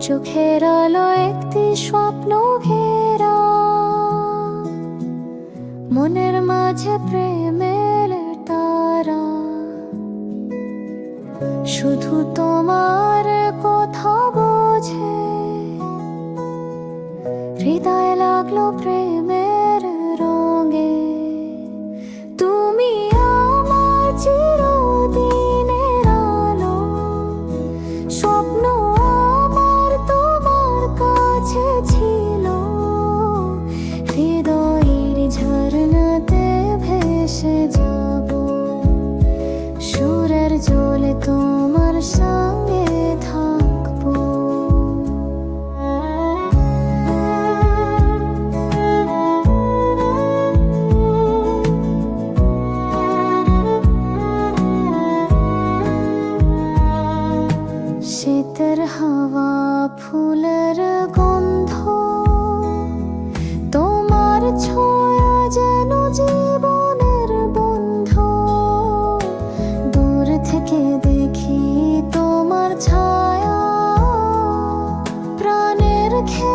চোখের আলো একটি স্বপ্ন ঘেরা। মনের মাঝে প্রেমের তারা। শুধু তোমার কথা বোঝে। হৃদয় লাগল প্রেমের রঙে। তুমি আমার চিরদিনের আলো। স্বপ্ন আমার তোমার কাছে ছিল। ভেসে তোমার সঙ্গে ফুলের গন্ধ তোমার ছোঁয়া যেন জীবনের বন্ধ। দূর থেকে দেখি তোমার ছায়া প্রাণের খেয়া